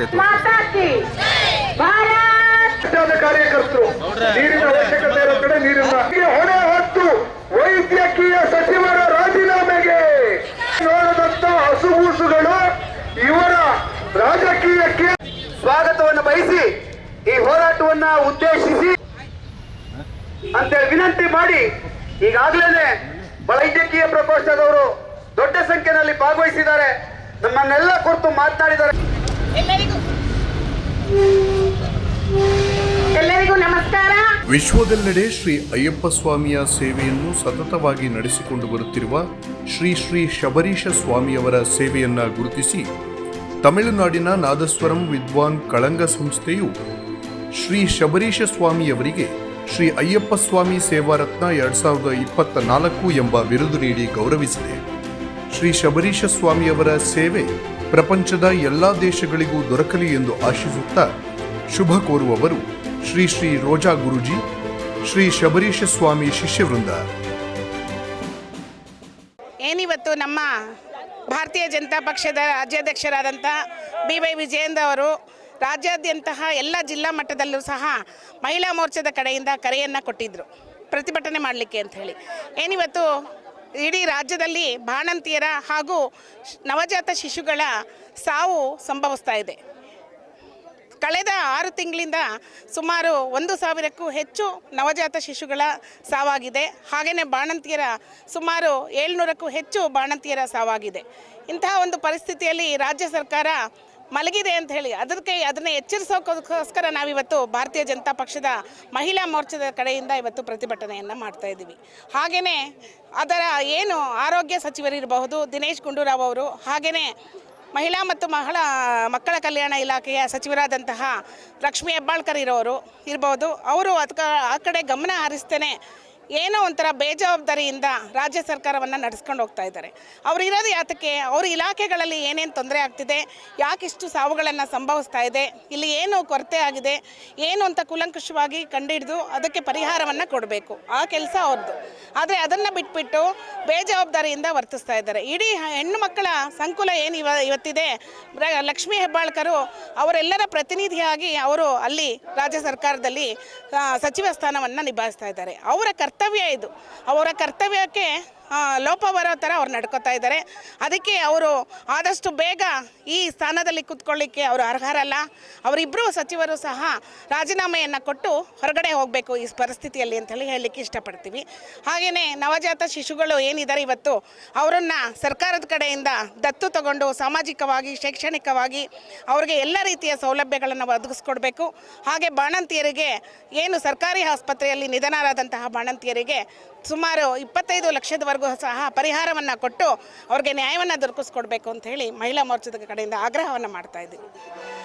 ಆಗ್ತೈತಿ ಕಾರ್ಯಕರ್ತರು ನೀರಿನ ಅವಶ್ಯಕತೆ ಇರೋ ಕಡೆ ನೀರಿನ ಹೊಣೆ ಹೊತ್ತು ವೈದ್ಯಕೀಯ ಸಚಿವರ ರಾಜೀನಾಮೆಗೆ. ನೋಡದಂತ ಹಸುಗೂಸುಗಳು ಇವರ ರಾಜಕೀಯಕ್ಕೆ ಸ್ವಾಗತವನ್ನು ಬಯಸಿ ಈ ಹೋರಾಟವನ್ನ ಉದ್ದೇಶಿಸಿ ಅಂತ ವಿನಂತಿ ಮಾಡಿ ಈಗಾಗಲೇ ವೈದ್ಯಕೀಯ ಪ್ರಕೋಷ್ಠದವರು ದೊಡ್ಡ ಸಂಖ್ಯೆಯಲ್ಲಿ ಭಾಗವಹಿಸಿದ್ದಾರೆ. ನಮ್ಮನ್ನೆಲ್ಲ ಕುರಿತು ಮಾತನಾಡಿದ್ದಾರೆ. ಎಲ್ಲರಿಗೂ ಎಲ್ಲರಿಗೂ ನಮಸ್ಕಾರ ವಿಶ್ವದೆಲ್ಲೆಡೆ ಶ್ರೀ ಅಯ್ಯಪ್ಪ ಸ್ವಾಮಿಯ ಸೇವೆಯನ್ನು ಸತತವಾಗಿ ನಡೆಸಿಕೊಂಡು ಬರುತ್ತಿರುವ ಶ್ರೀ ಶ್ರೀ ಶಬರೀಶ ಸ್ವಾಮಿಯವರ ಸೇವೆಯನ್ನ ಗುರುತಿಸಿ ತಮಿಳುನಾಡಿನ ನಾದಸ್ವರಂ ವಿದ್ವಾನ್ ಕಳಂಗ ಸಂಸ್ಥೆಯು ಶ್ರೀ ಶಬರೀಶ ಸ್ವಾಮಿಯವರಿಗೆ ಶ್ರೀ ಅಯ್ಯಪ್ಪ ಸ್ವಾಮಿ ಸೇವಾರತ್ನ ಎರಡ್ ಸಾವಿರದ ಇಪ್ಪತ್ತ ನಾಲ್ಕು ಎಂಬ ಬಿರುದು ನೀಡಿ ಗೌರವಿಸಿದೆ. ಶ್ರೀ ಶಬರೀಶ ಸ್ವಾಮಿಯವರ ಸೇವೆ ಪ್ರಪಂಚದ ಎಲ್ಲ ದೇಶಗಳಿಗೂ ದೊರಕಲಿ ಎಂದು ಆಶಿಸುತ್ತಾ ಶುಭ ಕೋರುವವರು ಶ್ರೀ ಶ್ರೀ ರೋಜಾ ಗುರುಜಿ, ಶ್ರೀ ಶಬರೀಶ ಸ್ವಾಮಿ ಶಿಷ್ಯವೃಂದ. ಏನಿವತ್ತು ನಮ್ಮ ಭಾರತೀಯ ಜನತಾ ಪಕ್ಷದ ರಾಜ್ಯಾಧ್ಯಕ್ಷರಾದಂಥ ಬಿ ವೈ ವಿಜಯೇಂದ್ರ ಅವರು ರಾಜ್ಯಾದ್ಯಂತಹ ಎಲ್ಲ ಜಿಲ್ಲಾ ಮಟ್ಟದಲ್ಲೂ ಸಹ ಮಹಿಳಾ ಮೋರ್ಚಾದ ಕಡೆಯಿಂದ ಕರೆಯನ್ನು ಕೊಟ್ಟಿದ್ದರು ಪ್ರತಿಭಟನೆ ಮಾಡಲಿಕ್ಕೆ ಅಂತ ಹೇಳಿ ಏನಿವತ್ತು ಇಡೀ ರಾಜ್ಯದಲ್ಲಿ ಬಾಣಂತಿಯರ ಹಾಗೂ ನವಜಾತ ಶಿಶುಗಳ ಸಾವು ಸಂಭವಿಸ್ತಾ ಇದೆ. ಕಳೆದ ಆರು ತಿಂಗಳಿಂದ ಸುಮಾರು ಒಂದು ಸಾವಿರಕ್ಕೂ ಹೆಚ್ಚು ನವಜಾತ ಶಿಶುಗಳ ಸಾವಾಗಿದೆ. ಹಾಗೆಯೇ ಬಾಣಂತಿಯರ ಸುಮಾರು ಏಳ್ನೂರಕ್ಕೂ ಹೆಚ್ಚು ಬಾಣಂತಿಯರ ಸಾವಾಗಿದೆ. ಇಂತಹ ಒಂದು ಪರಿಸ್ಥಿತಿಯಲ್ಲಿ ರಾಜ್ಯ ಸರ್ಕಾರ ಮಲಗಿದೆ ಅಂತ ಹೇಳಿ. ಅದಕ್ಕೆ ಅದನ್ನು ಎಚ್ಚರಿಸೋಕ್ಕೋಸ್ಕರ ನಾವಿವತ್ತು ಭಾರತೀಯ ಜನತಾ ಪಕ್ಷದ ಮಹಿಳಾ ಮೋರ್ಚಾದ ಕಡೆಯಿಂದ ಇವತ್ತು ಪ್ರತಿಭಟನೆಯನ್ನು ಮಾಡ್ತಾ ಇದ್ದೀವಿ. ಹಾಗೆಯೇ ಅದರ ಏನು ಆರೋಗ್ಯ ಸಚಿವರಿರಬಹುದು ದಿನೇಶ್ ಗುಂಡೂರಾವ್ ಅವರು ಹಾಗೆಯೇ ಮಹಿಳಾ ಮತ್ತು ಮಹಿಳಾ, ಮಕ್ಕಳ ಕಲ್ಯಾಣ ಇಲಾಖೆಯ ಸಚಿವರಾದಂತಹ ಲಕ್ಷ್ಮೀ ಹೆಬ್ಬಾಳ್ಕರ್ ಇರೋರು ಇರ್ಬೋದು ಅವರು ಅದಕ್ಕೆ ಆ ಕಡೆ ಗಮನ ಹರಿಸ್ತೇನೆ. ಏನೋ ಒಂಥರ ಬೇಜವಾಬ್ದಾರಿಯಿಂದ ರಾಜ್ಯ ಸರ್ಕಾರವನ್ನು ನಡೆಸ್ಕೊಂಡು ಹೋಗ್ತಾ ಇದ್ದಾರೆ. ಅವ್ರು ಇರೋದು ಯಾತಕ್ಕೆ? ಅವ್ರ ಇಲಾಖೆಗಳಲ್ಲಿ ಏನೇನು ತೊಂದರೆ ಆಗ್ತಿದೆ? ಯಾಕಿಷ್ಟು ಸಾವುಗಳನ್ನು ಸಂಭವಿಸ್ತಾ ಇದೆ? ಇಲ್ಲಿ ಏನು ಕೊರತೆ ಆಗಿದೆ? ಏನು ಅಂತ ಕುಲಂಕುಷವಾಗಿ ಕಂಡುಹಿಡಿದು ಅದಕ್ಕೆ ಪರಿಹಾರವನ್ನು ಕೊಡಬೇಕು. ಆ ಕೆಲಸ ಅವ್ರದ್ದು ಆದರೆ ಅದನ್ನು ಬಿಟ್ಬಿಟ್ಟು ಬೇಜವಾಬ್ದಾರಿಯಿಂದ ವರ್ತಿಸ್ತಾ ಇದ್ದಾರೆ. ಇಡೀ ಹೆಣ್ಣು ಮಕ್ಕಳ ಸಂಕುಲ ಏನು ಇವ, ಇವತ್ತಿದೆ? ಲಕ್ಷ್ಮೀ ಹೆಬ್ಬಾಳ್ಕರು ಅವರೆಲ್ಲರ ಪ್ರತಿನಿಧಿಯಾಗಿ ಅವರು ಅಲ್ಲಿ ರಾಜ್ಯ ಸರ್ಕಾರದಲ್ಲಿ ಸಚಿವ ಸ್ಥಾನವನ್ನು ನಿಭಾಯಿಸ್ತಾ ಇದ್ದಾರೆ. ಅವರ ಕರ್ತವ್ಯ ಇದು. ಅವರ ಕರ್ತವ್ಯಕ್ಕೆ ಲೋಪ ಬರೋ ಥರ ಅವ್ರು ನಡ್ಕೋತಾ ಇದ್ದಾರೆ. ಅದಕ್ಕೆ ಅವರು ಆದಷ್ಟು ಬೇಗ ಈ ಸ್ಥಾನದಲ್ಲಿ ಕೂತ್ಕೊಳ್ಳಿಕ್ಕೆ ಅವರು ಅರ್ಹರಲ್ಲ. ಅವರಿಬ್ಬರು ಸಚಿವರು ಸಹ ರಾಜೀನಾಮೆಯನ್ನು ಕೊಟ್ಟು ಹೊರಗಡೆ ಹೋಗಬೇಕು ಈ ಪರಿಸ್ಥಿತಿಯಲ್ಲಿ ಅಂತೇಳಿ ಹೇಳಲಿಕ್ಕೆ ಇಷ್ಟಪಡ್ತೀವಿ. ಹಾಗೆಯೇ ನವಜಾತ ಶಿಶುಗಳು ಏನಿದ್ದಾರೆ ಇವತ್ತು, ಅವರನ್ನು ಸರ್ಕಾರದ ಕಡೆಯಿಂದ ದತ್ತು ತಗೊಂಡು ಸಾಮಾಜಿಕವಾಗಿ, ಶೈಕ್ಷಣಿಕವಾಗಿ ಅವ್ರಿಗೆ ಎಲ್ಲ ರೀತಿಯ ಸೌಲಭ್ಯಗಳನ್ನು ಒದಗಿಸ್ಕೊಡ್ಬೇಕು. ಹಾಗೆ ಬಾಣಂತಿಯರಿಗೆ ಏನು ಸರ್ಕಾರಿ ಆಸ್ಪತ್ರೆಯಲ್ಲಿ ನಿಧನರಾದಂತಹ ಬಾಣಂತಿಯರಿಗೆ ಸುಮಾರು ಇಪ್ಪತ್ತೈದು ಲಕ್ಷದವರೆಗೂ ಸಹ ಪರಿಹಾರವನ್ನು ಕೊಟ್ಟು ಅವ್ರಿಗೆ ನ್ಯಾಯವನ್ನು ದೊರಕಿಸ್ಕೊಡ್ಬೇಕು ಅಂತ ಹೇಳಿ ಮಹಿಳಾ ಮೋರ್ಚಾದ ಕಡೆಯಿಂದ ಆಗ್ರಹವನ್ನು ಮಾಡ್ತಾ ಇದ್ದೀವಿ.